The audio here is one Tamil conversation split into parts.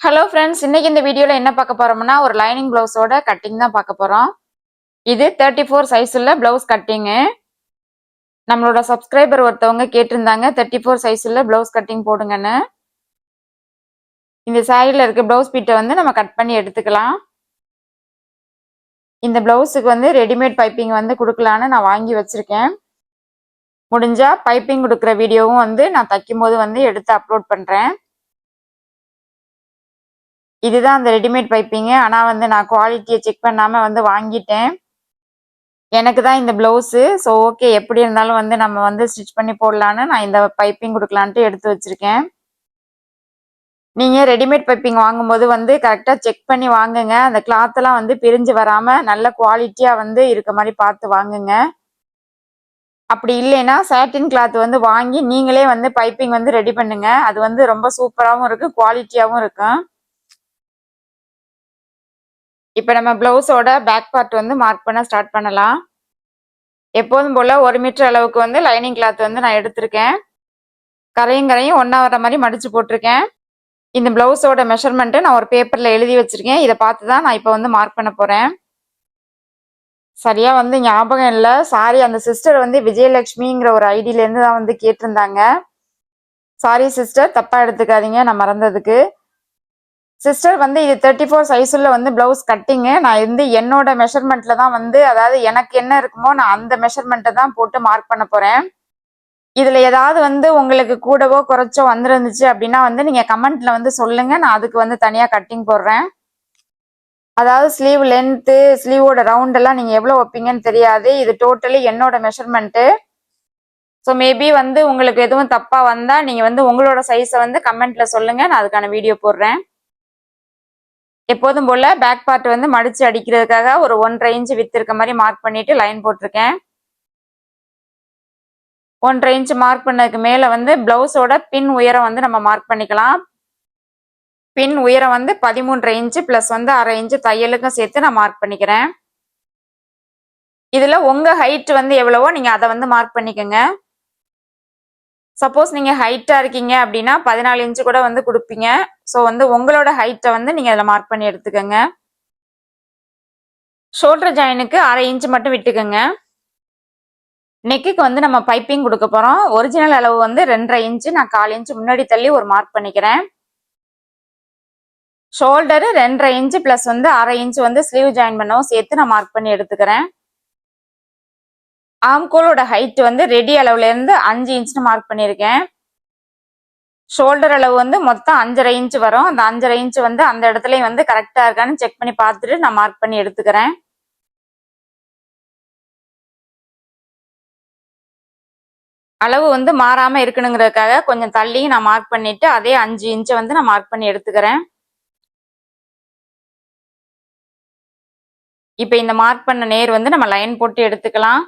ஹலோ ஃப்ரெண்ட்ஸ் இன்னைக்கு இந்த வீடியோவில் என்ன பார்க்க போறோம்னா ஒரு லைனிங் பிளவுஸோட கட்டிங் தான் பார்க்க போகிறோம் இது தேர்ட்டி ஃபோர் சைஸ் உள்ள பிளவுஸ் கட்டிங்கு நம்மளோட சப்ஸ்கிரைபர் ஒருத்தவங்க கேட்டிருந்தாங்க தேர்ட்டி ஃபோர் சைஸுள்ள பிளவுஸ் கட்டிங் போடுங்கன்னு. இந்த சாரியில் இருக்க பிளவுஸ் பீட்டை வந்து நம்ம கட் பண்ணி எடுத்துக்கலாம். இந்த பிளவுஸுக்கு வந்து ரெடிமேட் பைப்பிங் வந்து கொடுக்கலான்னு நான் வாங்கி வச்சுருக்கேன். முடிஞ்சால் பைப்பிங் கொடுக்குற வீடியோவும் வந்து நான் தைக்கும் போது வந்து எடுத்து அப்லோட் பண்ணுறேன் இதுதான் அந்த ரெடிமேட் பைப்பிங்கு. ஆனால் வந்து நான் குவாலிட்டியை செக் பண்ணாமல் வந்து வாங்கிட்டேன். எனக்கு தான் இந்த ப்ளவுஸு ஸோ ஓகே எப்படி இருந்தாலும் வந்து நம்ம வந்து ஸ்டிச் பண்ணி போடலான்னு நான் இந்த பைப்பிங் கொடுக்கலான்ட்டு எடுத்து வச்சுருக்கேன். நீங்கள் ரெடிமேட் பைப்பிங் வாங்கும்போது வந்து கரெக்டாக செக் பண்ணி வாங்குங்க. அந்த கிளாத்தெல்லாம் வந்து பிரிஞ்சு வராமல் நல்ல குவாலிட்டியாக வந்து இருக்க மாதிரி பார்த்து வாங்குங்க. அப்படி இல்லைன்னா சாட்டின் கிளாத் வந்து வாங்கி நீங்களே வந்து பைப்பிங் வந்து ரெடி பண்ணுங்கள் அது வந்து ரொம்ப சூப்பராகவும் இருக்கும் குவாலிட்டியாகவும் இருக்கும் இப்போ நம்ம ப்ளவுஸோட பேக் பார்ட் வந்து மார்க் பண்ண ஸ்டார்ட் பண்ணலாம். எப்போதும் போல் ஒரு மீட்டர் அளவுக்கு வந்து லைனிங் கிளாத் வந்து நான் எடுத்திருக்கேன். கரையும் கரையும் ஒன்றா வர மாதிரி மடித்து போட்டிருக்கேன். இந்த ப்ளவுஸோட மெஷர்மெண்ட்டு நான் ஒரு பேப்பரில் எழுதி வச்சுருக்கேன். இதை பார்த்து தான் நான் இப்போ வந்து மார்க் பண்ண போகிறேன் சரியாக வந்து ஞாபகம் இல்லை. சாரி அந்த சிஸ்டர் வந்து விஜயலட்சுமிங்கிற ஒரு ஐடியிலேருந்து தான் வந்து கேட்டிருந்தாங்க. சாரி சிஸ்டர் தப்பாக எடுத்துக்காதீங்க. நான் மறந்ததுக்கு. சிஸ்டர் வந்து இது தேர்ட்டி ஃபோர் சைஸில் வந்து ப்ளவுஸ் கட்டிங்கு நான் வந்து என்னோட மெஷர்மெண்ட்ல தான் வந்து அதாவது எனக்கு என்ன இருக்குமோ நான் அந்த மெஷர்மெண்ட்டை தான் போட்டு மார்க் பண்ண போகிறேன் இதில் ஏதாவது வந்து உங்களுக்கு கூடவோ குறைச்சோ வந்துருந்துச்சு அப்படின்னா வந்து நீங்கள் கமெண்ட்ல வந்து சொல்லுங்க. நான் அதுக்கு வந்து தனியாக கட்டிங் போடுறேன். அதாவது ஸ்லீவ் லென்த்து ஸ்லீவோட ரவுண்ட் எல்லாம் நீங்கள் எவ்வளோ வைப்பீங்கன்னு தெரியாது. இது டோட்டலி என்னோட மெஷர்மெண்ட்டு ஸோ மேபி வந்து உங்களுக்கு எதுவும் தப்பாக வந்தால் நீங்கள் வந்து உங்களோட சைஸை வந்து கமெண்ட்ல சொல்லுங்க. நான் அதுக்கான வீடியோ போடுறேன். எப்போதும் போல பேக் பார்ட் வந்து மடிச்சு அடிக்கிறதுக்காக ஒரு ஒன்றரை இன்ச்சு வித்து இருக்க மாதிரி மார்க் பண்ணிட்டு லைன் போட்டிருக்கேன். ஒன்றரை இன்ச்சு மார்க் பண்ணதுக்கு மேல வந்து பிளவுஸோட பின் உயரம் வந்து நம்ம மார்க் பண்ணிக்கலாம். பின் உயரம் வந்து பதிமூன்றரை இன்ச்சு பிளஸ் வந்து அரை இன்ச்சு தையலுக்கும் சேர்த்து நான் மார்க் பண்ணிக்கிறேன். இதுல உங்க ஹைட் வந்து எவ்வளவோ நீங்க அதை வந்து மார்க் பண்ணிக்கோங்க. சப்போஸ் நீங்கள் ஹைட்டாக இருக்கீங்க அப்படின்னா பதினாலு இன்ச்சு கூட வந்து கொடுப்பீங்க. ஸோ வந்து உங்களோட ஹைட்டை வந்து நீங்கள் அதில் மார்க் பண்ணி எடுத்துக்கோங்க. ஷோல்டர் ஜாயினுக்கு அரை இன்ச்சு மட்டும் விட்டுக்கோங்க. நெக்குக்கு வந்து நம்ம பைப்பிங் கொடுக்க போகிறோம் ஒரிஜினல் அளவு வந்து ரெண்டரை இன்ச்சு நான் கால் இன்ச்சு முன்னாடி தள்ளி ஒரு மார்க் பண்ணிக்கிறேன். ஷோல்டரு ரெண்டரை இன்ச்சு ப்ளஸ் வந்து அரை இன்ச்சு வந்து ஸ்லீவ் ஜாயின் பண்ணவும் சேர்த்து நான் மார்க் பண்ணி எடுத்துக்கிறேன். ஆம்கோலோட ஹைட் வந்து ரெடி அளவுல இருந்து அஞ்சு இன்ச்னு மார்க் பண்ணியிருக்கேன். ஷோல்டர் அளவு வந்து மொத்தம் அஞ்சரை இன்ச் வரும். அந்த அஞ்சரை இன்ச் வந்து அந்த இடத்துலயும் வந்து கரெக்டா இருக்கான்னு செக் பண்ணி பார்த்துட்டு நான் மார்க் பண்ணி எடுத்துக்கிறேன். அளவு வந்து மாறாம இருக்கணுங்கிறதுக்காக கொஞ்சம் தள்ளி நான் மார்க் பண்ணிட்டு அதே அஞ்சு இன்ச்சை வந்து நான் மார்க் பண்ணி எடுத்துக்கிறேன். இப்போ இந்த மார்க் பண்ண நேர் வந்து நம்ம லைன் போட்டு எடுத்துக்கலாம்.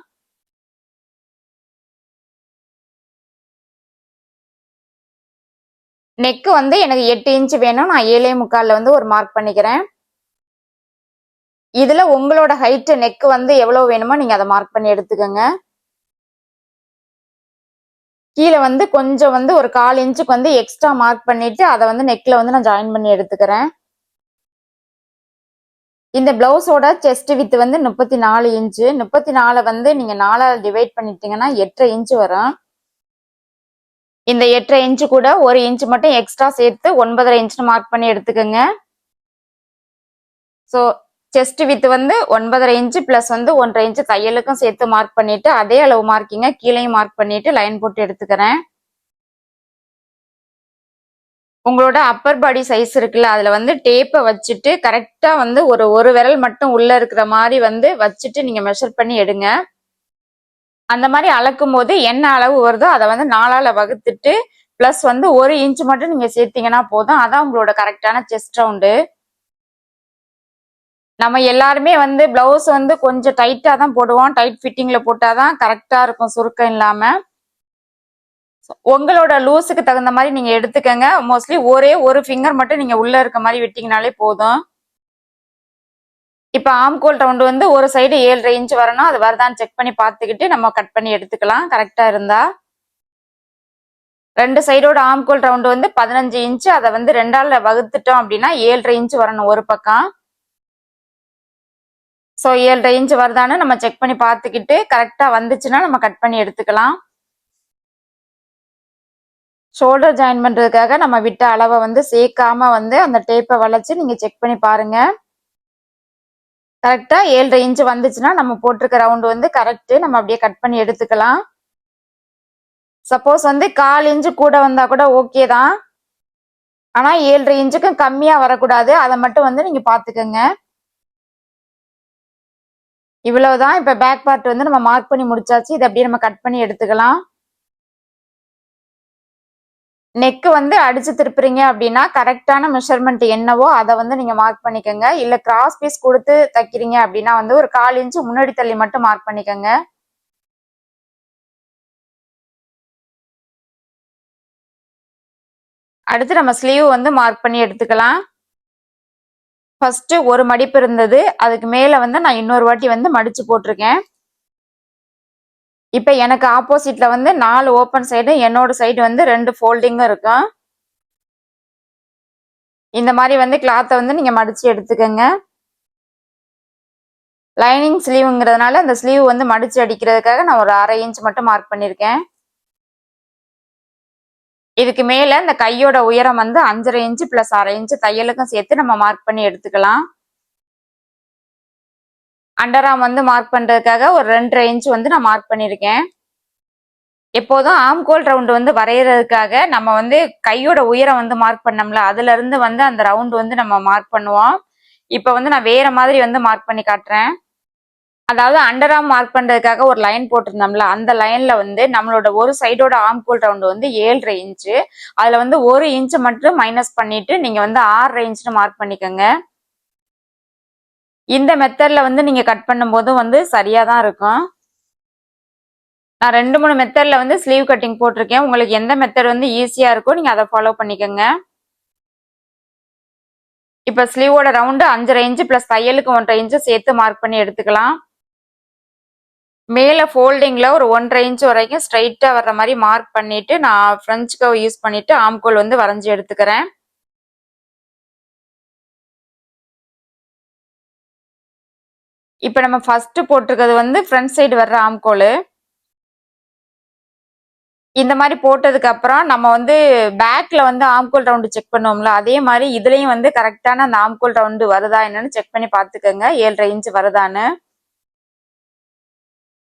நெக்கு வந்து எனக்கு எட்டு இன்ச்சு வேணும். நான் ஏழே முக்காலில் வந்து ஒரு மார்க் பண்ணிக்கிறேன். இதுல உங்களோட ஹைட்டு நெக்கு வந்து எவ்வளவு வேணுமோ நீங்க அதை மார்க் பண்ணி எடுத்துக்கோங்க. கீழே வந்து கொஞ்சம் வந்து ஒரு கால் இன்ச்சுக்கு வந்து எக்ஸ்ட்ரா மார்க் பண்ணிட்டு அதை வந்து நெக்ல வந்து நான் ஜாயின் பண்ணி எடுத்துக்கிறேன். இந்த பிளவுஸோட செஸ்ட் வித் வந்து முப்பத்தி நாலு இன்ச்சு முப்பத்தி நாலை வந்து நீங்க நாலால் டிவைட் பண்ணிட்டீங்கன்னா எட்டரை இன்ச்சு வரும். இந்த எட்டரை இன்ச்சு கூட ஒரு இன்ச்சு மட்டும் எக்ஸ்ட்ரா சேர்த்து ஒன்பதரை இன்ச்சு மார்க் பண்ணி எடுத்துக்கோங்க. ஸோ செஸ்ட் வித் வந்து ஒன்பதரை இன்ச்சு பிளஸ் வந்து ஒன்றரை இன்ச்சு தையலுக்கும் சேர்த்து மார்க் பண்ணிட்டு அதே அளவு மார்க்கிங்க கீழேயும் மார்க் பண்ணிட்டு லைன் போட்டு எடுத்துக்கிறேன். உங்களோட அப்பர் பாடி சைஸ் இருக்குல்ல அதுல வந்து டேப்பை வச்சுட்டு கரெக்டா வந்து ஒரு ஒரு விரல் மட்டும் உள்ள இருக்கிற மாதிரி வந்து வச்சுட்டு நீங்க மெஷர் பண்ணி எடுங்க. அந்த மாதிரி அளக்கும் போது என்ன அளவு வருதோ அதை வந்து நாலால வகுத்துட்டு பிளஸ் வந்து ஒரு இன்ச் மட்டும் நீங்க சேர்த்தீங்கன்னா போதும். அதான் உங்களோட கரெக்டான செஸ்ட் ரவுண்டு நம்ம எல்லாருமே வந்து பிளவுஸ் வந்து கொஞ்சம் டைட்டா தான் போடுவோம். டைட் ஃபிட்டிங்ல போட்டாதான் கரெக்டா இருக்கும் சுருக்கம் இல்லாம. உங்களோட லூஸுக்கு தகுந்த மாதிரி நீங்க எடுத்துக்கங்க. மோஸ்ட்லி ஒரே ஒரு ஃபிங்கர் மட்டும் நீங்க உள்ள இருக்க மாதிரி விட்டீங்கனாலே போதும். இப்போ ஆம்கோல் ரவுண்டு வந்து ஒரு சைடு ஏழரை இன்ச் வரணும். அது வருதான்னு செக் பண்ணி பார்த்துக்கிட்டு நம்ம கட் பண்ணி எடுத்துக்கலாம். கரெக்டாக இருந்தா. ரெண்டு சைடோட ஆம்கோல் ரவுண்டு வந்து பதினஞ்சு இன்ச்சு அதை வந்து ரெண்டால வகுத்துட்டோம் அப்படின்னா ஏழரை இன்ச்சு வரணும் ஒரு பக்கம். ஸோ ஏழரை இன்ச்சு வருதான்னு நம்ம செக் பண்ணி பார்த்துக்கிட்டு கரெக்டாக வந்துச்சுன்னா நம்ம கட் பண்ணி எடுத்துக்கலாம். ஷோல்டர் ஜாயின் பண்ணுறதுக்காக நம்ம விட்ட அளவை வந்து சேர்க்காம வந்து அந்த டேப்பை வளைச்சி நீங்கள் செக் பண்ணி பாருங்கள் கரெக்டாக ஏழரை இன்ச்சு வந்துச்சுன்னா நம்ம போட்டிருக்க ரவுண்டு வந்து கரெக்டு நம்ம அப்படியே கட் பண்ணி எடுத்துக்கலாம். சப்போஸ் வந்து கால் இன்ச்சு கூட வந்தால் கூட ஓகே தான். ஆனால் ஏழரை இன்ச்சுக்கும் கம்மியாக வரக்கூடாது. அதை மட்டும் வந்து நீங்கள் பார்த்துக்கோங்க இவ்வளவுதான். இப்போ பேக் பார்ட் வந்து நம்ம மார்க் பண்ணி முடிச்சாச்சு. இதை அப்படியே நம்ம கட் பண்ணி எடுத்துக்கலாம். நெக்கு வந்து அடிச்சு திருப்புறீங்க அப்படின்னா கரெக்டான மெஷர்மெண்ட் என்னவோ அதை வந்து நீங்க மார்க் பண்ணிக்கோங்க. இல்ல கிராஸ் பீஸ் கொடுத்து தைக்கிறீங்க அப்படின்னா வந்து ஒரு கால் இன்ச்சு முன்னாடி தள்ளி மட்டும் மார்க் பண்ணிக்கோங்க. அடுத்து நம்ம ஸ்லீவ் வந்து மார்க் பண்ணி எடுத்துக்கலாம். ஃபர்ஸ்ட் ஒரு மடிப்பு இருந்தது. அதுக்கு மேல வந்து நான் இன்னொரு வாட்டி வந்து மடிச்சு போட்டிருக்கேன். இப்போ எனக்கு ஆப்போசிட்ல வந்து நாலு ஓப்பன் சைடு என்னோட சைடு வந்து ரெண்டு ஃபோல்டிங்கும் இருக்கும் இந்த மாதிரி வந்து கிளாத்தை வந்து நீங்கள் மடித்து எடுத்துக்கோங்க. லைனிங் ஸ்லீவுங்கிறதுனால அந்த ஸ்லீவ் வந்து மடித்து அடிக்கிறதுக்காக நான் ஒரு அரை இன்ச் மட்டும் மார்க் பண்ணியிருக்கேன் இதுக்கு மேலே இந்த கையோட உயரம் வந்து அஞ்சரை இன்ச்சு ப்ளஸ் அரை இன்ச்சு தையலுக்கும் சேர்த்து நம்ம மார்க் பண்ணி எடுத்துக்கலாம். அண்டராம் வந்து மார்க் பண்ணுறதுக்காக ஒரு ரெண்டரை இன்ச் வந்து நான் மார்க் பண்ணியிருக்கேன். எப்போதும் ஆம்கோல் ரவுண்டு வந்து வரைகிறதுக்காக நம்ம வந்து கையோட உயரம் வந்து மார்க் பண்ணோம்ல அதுலேருந்து வந்து அந்த ரவுண்டு வந்து நம்ம மார்க் பண்ணுவோம். இப்போ வந்து நான் வேறு மாதிரி வந்து மார்க் பண்ணி காட்டுறேன். அதாவது அண்டர் ஆம் மார்க் பண்ணுறதுக்காக ஒரு லைன் போட்டிருந்தோம்ல அந்த லைனில் வந்து நம்மளோட ஒரு சைடோட ஆம்கோல் ரவுண்டு வந்து ஏழரை இன்ச்சு அதில் வந்து ஒரு இன்ச் மட்டும் மைனஸ் பண்ணிவிட்டு நீங்கள் வந்து ஆறரை இன்ச்சுன்னு மார்க் பண்ணிக்கோங்க. இந்த மெத்தடில் வந்து நீங்கள் கட் பண்ணும்போதும் வந்து சரியாக தான் இருக்கும். நான் ரெண்டு மூணு மெத்தடில் வந்து ஸ்லீவ் கட்டிங் போட்டிருக்கேன். உங்களுக்கு எந்த மெத்தட் வந்து ஈஸியாக இருக்கோ நீங்கள் அதை ஃபாலோ பண்ணிக்கோங்க. இப்போ ஸ்லீவோட ரவுண்டு அஞ்சரை இன்ச்சு ப்ளஸ் தையலுக்கு ஒன்றரை இன்ச்சு சேர்த்து மார்க் பண்ணி எடுத்துக்கலாம். மேலே ஃபோல்டிங்கில் ஒரு ஒன்றரை இன்ச்சு வரைக்கும் ஸ்ட்ரைட்டாக வர்ற மாதிரி மார்க் பண்ணிவிட்டு நான் ஃப்ரெஞ்ச் கவ் யூஸ் பண்ணிவிட்டு ஆம்கோல் வந்து வரைஞ்சி எடுத்துக்கிறேன். இப்போ நம்ம ஃபஸ்ட்டு போட்டிருக்கிறது வந்து ஃப்ரண்ட் சைடு வர்ற ஆம்கோல் இந்த மாதிரி போட்டதுக்கு அப்புறம் நம்ம வந்து பேக்ல வந்து ஆம்கோல் ரவுண்டு செக் பண்ணுவோம்ல அதே மாதிரி இதுலயும் வந்து கரெக்டான அந்த ஆம்கோல் ரவுண்டு வருதா என்னன்னு செக் பண்ணி பார்த்துக்கோங்க ஏழரை இன்ச் வருதான்னு.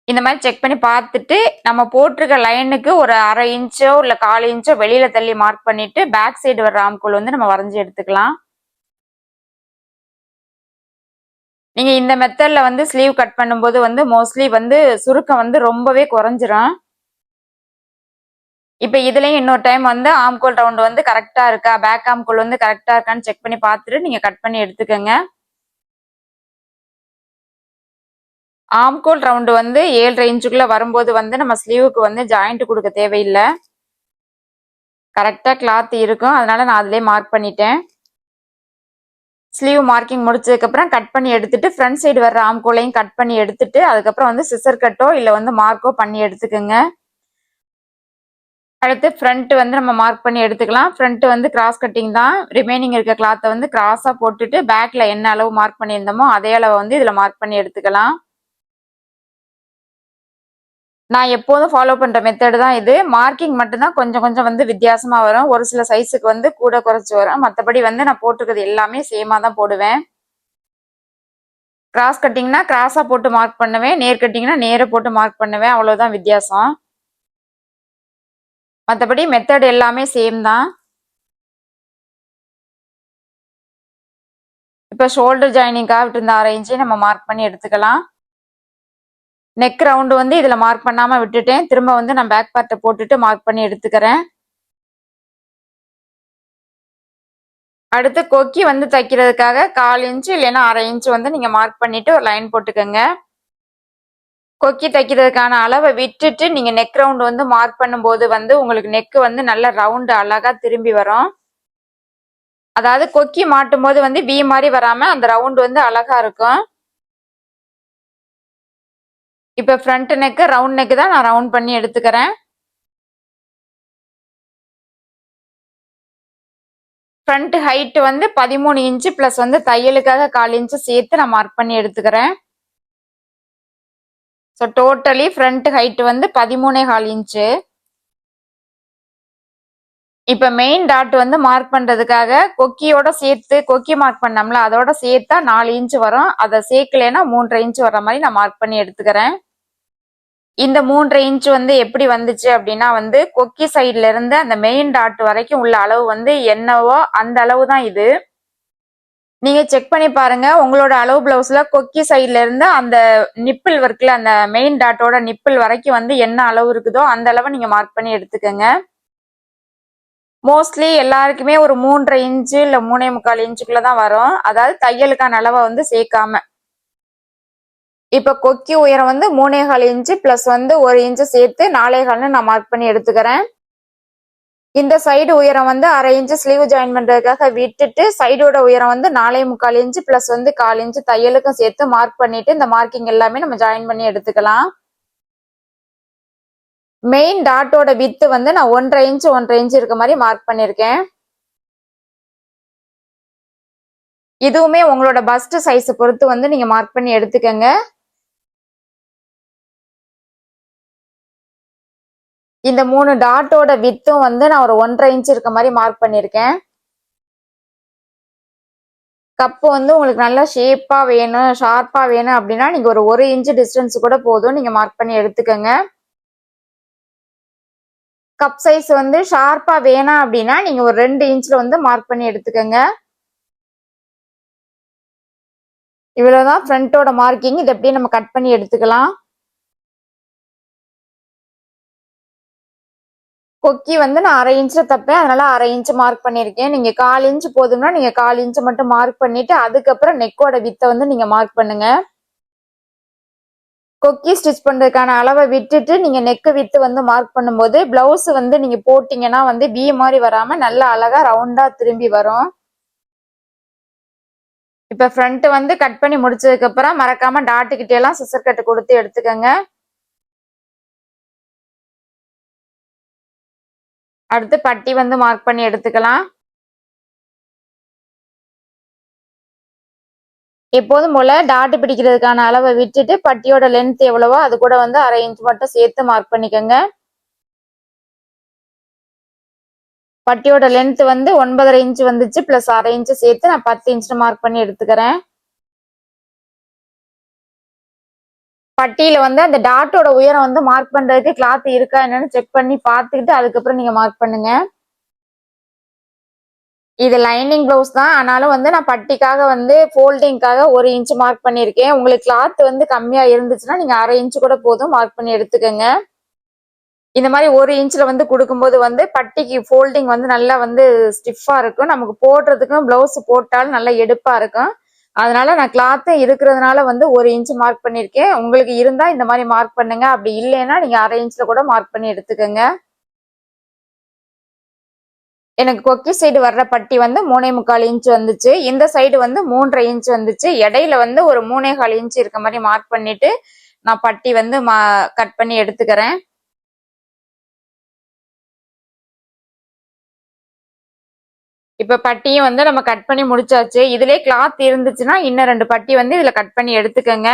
இந்த மாதிரி செக் பண்ணி பார்த்துட்டு நம்ம போட்டிருக்க லைனுக்கு ஒரு அரை இன்ச்சோ இல்லை கால் இன்ச்சோ வெளியில தள்ளி மார்க் பண்ணிட்டு பேக் சைடு வர்ற ஆம்கோல் வந்து நம்ம வரைஞ்சி எடுத்துக்கலாம். நீங்க இந்த மெத்தட்ல வந்து ஸ்லீவ் கட் பண்ணும்போது வந்து மோஸ்ட்லி வந்து சுருக்கம் வந்து ரொம்பவே குறைஞ்சிரும். இப்போ இதுலயும் இன்னொரு டைம் வந்து ஆம்கோல் ரவுண்ட் வந்து கரெக்டா இருக்கா? பேக் ஆம்கோல் வந்து கரெக்டா இருக்கான்னு செக் பண்ணி பார்த்துட்டு நீங்க கட் பண்ணி எடுத்துக்கோங்க. ஆம்கோல் ரவுண்டு வந்து ஏழரை இன்ச்சுக்குள்ளே வரும்போது வந்து நம்ம ஸ்லீவுக்கு வந்து ஜாயிண்ட் கொடுக்க தேவையில்லை. கரெக்டாக கிளாத் இருக்கும். அதனால நான் அதிலே மார்க் பண்ணிட்டேன். ஸ்லீவ் மார்க்கிங் முடிச்சதுக்கப்புறம் கட் பண்ணி எடுத்துட்டு ஃப்ரண்ட் சைடு வர்ற ஆம்கோலையும் கட் பண்ணி எடுத்துட்டு அதுக்கப்புறம் வந்து சிசர் கட்டோ இல்லை வந்து மார்க்கோ பண்ணி எடுத்துக்கோங்க. அடுத்து ஃப்ரண்ட் வந்து நம்ம மார்க் பண்ணி எடுத்துக்கலாம். ஃப்ரண்ட் வந்து கிராஸ் கட்டிங் தான். ரிமைனிங் இருக்க கிளாத்தை வந்து கிராஸாக போட்டுட்டு பேக்கில் என்ன அளவு மார்க் பண்ணியிருந்தோமோ அதே அளவை வந்து இதில் மார்க் பண்ணி எடுத்துக்கலாம். நான் எப்போதும் ஃபாலோ பண்ற மெத்தடு தான் இது. மார்க்கிங் மட்டும்தான் கொஞ்சம் கொஞ்சம் வந்து வித்தியாசமா வரும். ஒரு சில சைஸுக்கு வந்து கூட குறைச்சி வரும். மற்றபடி வந்து நான் போட்டுக்கிறது எல்லாமே சேமா தான் போடுவேன். கிராஸ் கட்டிங்னா கிராஸா போட்டு மார்க் பண்ணுவேன். நேர் கட்டிங்னா நேரை போட்டு மார்க் பண்ணுவேன். அவ்வளவுதான் வித்தியாசம். மற்றபடி மெத்தட் எல்லாமே சேம் தான். இப்போ ஷோல்டர் ஜாயினிங்காக விட்டு இருந்த அரை நம்ம மார்க் பண்ணி எடுத்துக்கலாம். நெக் ரவுண்டு வந்து இதில் மார்க் பண்ணாமல் விட்டுட்டேன். திரும்ப வந்து நான் பேக் பார்ட்டை போட்டுட்டு மார்க் பண்ணி எடுத்துக்கிறேன். அடுத்து கொக்கி வந்து தைக்கிறதுக்காக கால் இன்ச்சு இல்லைன்னா அரை இன்ச்சு வந்து நீங்கள் மார்க் பண்ணிவிட்டு ஒரு லைன் போட்டுக்கோங்க. கொக்கி தைக்கிறதுக்கான அளவை விட்டுட்டு நீங்கள் நெக் ரவுண்டு வந்து மார்க் பண்ணும்போது வந்து உங்களுக்கு நெக்கு வந்து நல்ல ரவுண்டு அழகாக திரும்பி வரும். அதாவது கொக்கி மாட்டும் போது வந்து வி மாதிரி வராமல் அந்த ரவுண்டு வந்து அழகாக இருக்கும். இப்போ ஃப்ரண்ட் நெக்கு ரவுண்ட் நெக்கு தான் நான் ரவுண்ட் பண்ணி எடுத்துக்கிறேன். ஃப்ரண்ட் ஹைட் வந்து பதிமூணு இன்ச்சு ப்ளஸ் வந்து தையலுக்காக கால் இன்ச்சு சேர்த்து நான் மார்க் பண்ணி எடுத்துக்கிறேன். ஸோ டோட்டலி ஃப்ரண்ட் ஹைட் வந்து பதிமூணே கால் இன்ச்சு இப்போ மெயின் டாட் வந்து மார்க் பண்ணுறதுக்காக கொக்கியோட சேர்த்து கொக்கி மார்க் பண்ணோம்ல அதோட சேர்த்தா நாலு இன்ச்சு வரும். அதை சேர்க்கலைன்னா மூன்றரை இன்ச்சு வர மாதிரி நான் மார்க் பண்ணி எடுத்துக்கிறேன். இந்த மூன்றரை இன்ச் வந்து எப்படி வந்துச்சு அப்படின்னா வந்து கொக்கி சைட்ல இருந்து அந்த மெயின் டாட் வரைக்கும் உள்ள அளவு வந்து என்னவோ அந்த அளவு தான் இது. நீங்க செக் பண்ணி பாருங்க. உங்களோட அளவு பிளவுஸ்ல கொக்கி சைட்ல இருந்து அந்த நிப்பிள் ஒர்க்ல அந்த மெயின் டாட்டோட நிப்பிள் வரைக்கும் வந்து என்ன அளவு இருக்குதோ அந்த அளவை நீங்க மார்க் பண்ணி எடுத்துக்கோங்க. மோஸ்ட்லி எல்லாருக்குமே ஒரு மூன்றரை இன்ச்சு இல்ல மூணே முக்கால் இன்ச்சுக்குள்ள தான் வரும். அதாவது தையலுக்கான அளவை வந்து சேர்க்காம. இப்ப கொக்கி உயரம் வந்து மூணே கால் இன்ச்சு பிளஸ் வந்து ஒரு இன்ச்சு சேர்த்து நாலே கால்னு நான் மார்க் பண்ணி எடுத்துக்கிறேன். இந்த சைடு உயரம் வந்து அரை இன்ச்சு ஸ்லீவ் ஜாயின் பண்றதுக்காக விட்டுட்டு சைடோட உயரம் வந்து நாலே முக்கால் இன்ச்சு பிளஸ் வந்து கால் இன்ச்சு தையலுக்கும் சேர்த்து மார்க் பண்ணிட்டு இந்த மார்க்கிங் எல்லாமே நம்ம ஜாயின் பண்ணி எடுத்துக்கலாம். மெயின் டாட்டோட வித்து வந்து நான் ஒன்றரை இன்ச்சு ஒன்றரை இன்ச்சு இருக்க மாதிரி மார்க் பண்ணியிருக்கேன் இதுவுமே உங்களோட பஸ்ட் சைஸை பொறுத்து வந்து நீங்க மார்க் பண்ணி எடுத்துக்கங்க. இந்த மூணு டாட்டோட வித்தும் வந்து நான் ஒரு ஒன்றரை இன்ச் இருக்க மாதிரி மார்க் பண்ணியிருக்கேன். கப்பு வந்து உங்களுக்கு நல்லா ஷேப்பாக வேணும் ஷார்ப்பாக வேணும் அப்படின்னா நீங்கள் ஒரு ஒரு இன்ச் டிஸ்டன்ஸ் கூட போதும். நீங்கள் மார்க் பண்ணி எடுத்துக்கோங்க. கப் சைஸ் வந்து ஷார்ப்பாக வேணாம் அப்படின்னா நீங்கள் ஒரு ரெண்டு இன்ச்சில் வந்து மார்க் பண்ணி எடுத்துக்கோங்க. இவ்வளோதான் ஃப்ரண்டோட மார்க்கிங் இதை எப்படி நம்ம கட் பண்ணி எடுத்துக்கலாம்? கொக்கி வந்து நான் அரை இன்ச்சில் தப்பேன். அதனால அரை இன்ச் மார்க் பண்ணியிருக்கேன். நீங்கள் கால் இன்ச் போதும்னா நீங்கள் கால் இன்ச்சு மட்டும் மார்க் பண்ணிவிட்டு அதுக்கப்புறம் நெக்கோட வித்தை வந்து நீங்கள் மார்க் பண்ணுங்க. கொக்கி ஸ்டிச் பண்ணுறதுக்கான அளவை விட்டுட்டு நீங்கள் நெக்கு வித்து வந்து மார்க் பண்ணும்போது பிளவுஸ் வந்து நீங்கள் போட்டிங்கன்னா வந்து வி மாதிரி வராமல் நல்லா அழகாக ரவுண்டாக திரும்பி வரும். இப்போ ஃப்ரண்ட்டு வந்து கட் பண்ணி முடிச்சதுக்கப்புறம் மறக்காமல் டாட்டுக்கிட்டே டாட்டு எல்லாம் சிசர் கட்டு கொடுத்து எடுத்துக்கோங்க. அடுத்து பட்டி வந்து மார்க் பண்ணி எடுத்துக்கலாம். எப்போதும் போல டாட்டு பிடிக்கிறதுக்கான அளவை விட்டுட்டு பட்டியோட லென்த் எவ்வளவோ அது கூட வந்து அரை இன்ச் மட்டும் சேர்த்து மார்க் பண்ணிக்கோங்க. பட்டியோட லென்த் வந்து ஒன்பதரை இன்ச் வந்துச்சு பிளஸ் அரை இன்ச்சு சேர்த்து நான் பத்து இன்ச்சு மார்க் பண்ணி எடுத்துக்கிறேன். பட்டியில வந்து அந்த டாட்டோட உயரம் வந்து மார்க் பண்றதுக்கு கிளாத் இருக்கா என்னன்னு செக் பண்ணி பார்த்துக்கிட்டு அதுக்கப்புறம் நீங்க மார்க் பண்ணுங்க. இது லைனிங் ப்ளவுஸ் தான். ஆனாலும் வந்து நான் பட்டிக்காக வந்து ஃபோல்டிங்காக ஒரு இன்ச் மார்க் பண்ணியிருக்கேன். உங்களுக்கு கிளாத் வந்து கம்மியா இருந்துச்சுன்னா நீங்க அரை இன்ச் கூட போதும் மார்க் பண்ணி எடுத்துக்கோங்க. இந்த மாதிரி ஒரு இன்ச்சில் வந்து கொடுக்கும்போது வந்து பட்டிக்கு ஃபோல்டிங் வந்து நல்லா வந்து ஸ்டிஃபாக இருக்கும். நமக்கு போடுறதுக்கும் ப்ளவுஸ் போட்டாலும் நல்லா எடுப்பாக இருக்கும். அதனால நான் கிளாத்தும் இருக்கிறதுனால வந்து ஒரு இன்ச் மார்க் பண்ணியிருக்கேன் உங்களுக்கு இருந்தால் இந்த மாதிரி மார்க் பண்ணுங்க. அப்படி இல்லைன்னா நீங்கள் அரை இன்ச்சில் கூட மார்க் பண்ணி எடுத்துக்கோங்க. எனக்கு கொக்கி சைடு வர்ற பட்டி வந்து மூணே முக்கால் இன்ச் வந்துச்சு. இந்த சைடு வந்து மூன்றரை இன்ச் வந்துச்சு. இடையில வந்து ஒரு மூணே கால் இன்ச் இருக்க மாதிரி மார்க் பண்ணிட்டு நான் பட்டி வந்து மா கட் பண்ணி எடுத்துக்கிறேன். இப்ப பட்டியும் வந்து நம்ம கட் பண்ணி முடிச்சாச்சு. இதுலயே கிளாத் இருந்துச்சுன்னா இன்னும் ரெண்டு பட்டி வந்து இதுல கட் பண்ணி எடுத்துக்கோங்க.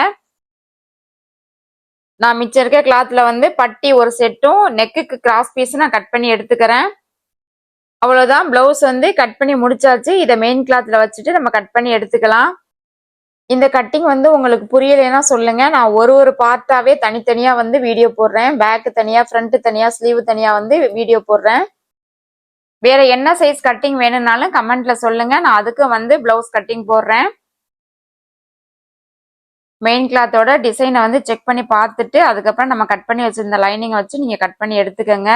நான் மிச்சம் இருக்க கிளாத்ல வந்து பட்டி ஒரு செட்டும் நெக்குக்கு கிராஸ் பீஸ் நான் கட் பண்ணி எடுத்துக்கிறேன். அவ்வளோதான் ப்ளவுஸ் வந்து கட் பண்ணி முடிச்சாச்சு. இதை மெயின் கிளாத்தில் வச்சுட்டு நம்ம கட் பண்ணி எடுத்துக்கலாம். இந்த கட்டிங் வந்து உங்களுக்கு புரியலைன்னா சொல்லுங்க. நான் ஒரு ஒரு பார்ட்டாவே தனித்தனியாக வந்து வீடியோ போடுறேன். பேக்கு தனியாக ஃப்ரண்ட்டு தனியாக ஸ்லீவ் தனியாக வந்து வீடியோ போடுறேன். வேற என்ன சைஸ் கட்டிங் வேணும்னாலும் கமெண்ட்ல சொல்லுங்க. நான் அதுக்கு வந்து பிளவுஸ் கட்டிங் போடுறேன். மெயின் கிளாத்தோட டிசைனை வந்து செக் பண்ணி பார்த்துட்டு அதுக்கப்புறம் நம்ம கட் பண்ணி வச்சிருந்த லைனிங்கை வச்சு நீங்கள் கட் பண்ணி எடுத்துக்கோங்க.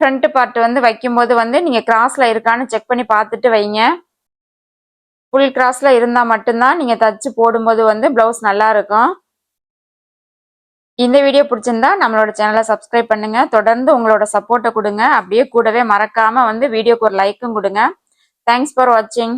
ஃப்ரண்ட் பார்ட் வந்து வைக்கும்போது வந்து நீங்கள் கிராஸில் இருக்கான்னு செக் பண்ணி பார்த்துட்டு வைங்க. ஃபுல் கிராஸில் இருந்தால் மட்டும்தான் நீங்கள் தச்சு போடும்போது வந்து ப்ளவுஸ் நல்லாயிருக்கும் இந்த வீடியோ பிடிச்சிருந்தா நம்மளோட சேனலை சப்ஸ்கிரைப் பண்ணுங்க. தொடர்ந்து உங்களோட சப்போர்ட்டை கொடுங்க. அப்படியே கூடவே மறக்காம வந்து வீடியோக்கு ஒரு லைக்கும் கொடுங்க. தேங்க்ஸ் ஃபார் வாட்சிங்